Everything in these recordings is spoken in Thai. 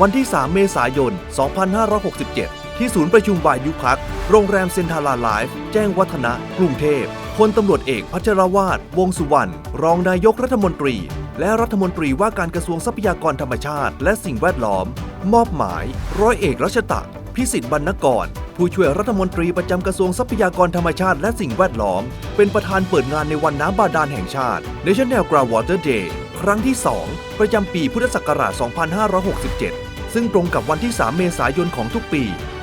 วันที่ 3 เมษายน 2567 ที่ศูนย์ประชุมวายุพัก โรงแรมเซนทาราไลฟ์ แจ้งวัฒนะ กรุงเทพพลตำรวจเอกพัชรวาท วงสุวรรณ รองนายกรัฐมนตรี และรัฐมนตรีว่าการกระทรวงทรัพยากรธรรมชาติ และสิ่งแวดล้อม มอบหมาย ร้อยเอกรัชตะ พิสิทธิ์บรรณกร ผู้ช่วยรัฐมนตรีประจำกระทรวงทรัพยากรธรรมชาติและสิ่งแวดล้อม เป็นประธานเปิดงานในวันน้ำบาดาลแห่งชาติ National Groundwater Day ครั้งที่ 2 ประจำปีพุทธศักราช 2567 ซึ่งตรงกับวันที่ 3 เมษายนของทุกปี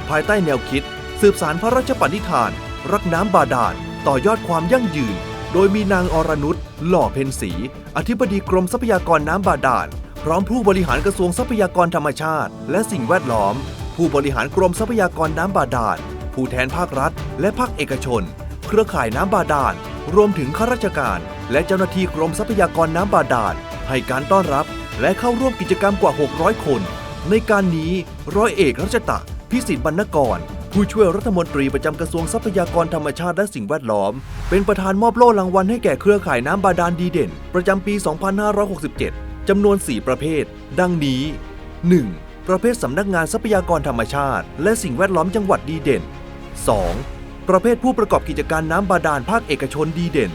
ภายใต้แนวคิด สืบสารพระราชปณิธาน รักน้ำบาดาล ต่อยอดความยั่งยืน โดยมีนางอรนุชหล่อเพ็ญศรีอธิบดีกรมทรัพยากรน้ำบาดาล พร้อมผู้บริหารกระทรวงทรัพยากรธรรมชาติ และสิ่งแวดล้อม ผู้บริหารกรมทรัพยากรน้ำบาดาล ผู้แทนภาครัฐ และภาคเอกชน เครือข่ายน้ำบาดาลรวมถึงข้าราชการ และเจ้าหน้าที่กรมทรัพยากรน้ำบาดาล ให้การต้อนรับและเข้าร่วมกิจกรรมกว่า 600 คน ในการนี้ร้อยเอกรัชตะ พิสิทธิ์บรรณกร ผู้ช่วยรัฐมนตรีประจำกระทรวงทรัพยากรธรรมชาติและสิ่งแวดล้อม เป็นประธานมอบโล่รางวัลให้แก่เครือข่ายน้ำบาดาลดีเด่น ประจำปี 2567 จำนวน 4 ประเภท ดังนี้ 1. ประเภทสำนักงานทรัพยากรธรรมชาติ และสิ่งแวดล้อมจังหวัดดีเด่น 2. ประเภทผู้ประกอบกิจการน้ำบาดาลภาคเอกชนดีเด่น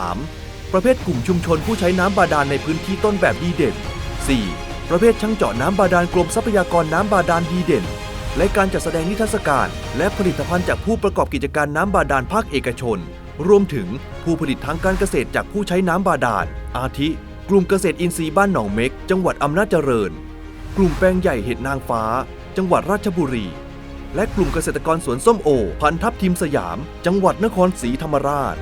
3. ประเภทกลุ่มชุมชนผู้ใช้น้ำบาดาลในพื้นที่ต้นแบบดีเด่น 4. ประเภทช่างเจาะน้ำบาดาลกรมทรัพยากรน้ำบาดาลดีเด่น และการจัดแสดงนิทรรศการ และผลิตภัณฑ์จากผู้ประกอบกิจการน้ำบาดาลภาคเอกชน รวมถึงผู้ผลิตทางการเกษตรจากผู้ใช้น้ำบาดาล อาทิ กลุ่มเกษตรอินทรีย์บ้านหนองเม็ก จังหวัดอำนาจเจริญ กลุ่มแปลงใหญ่เห็ดนางฟ้า จังหวัดราชบุรี และกลุ่มเกษตรกรสวนส้มโอ พันทับทิมสยาม จังหวัดนครศรีธรรมราช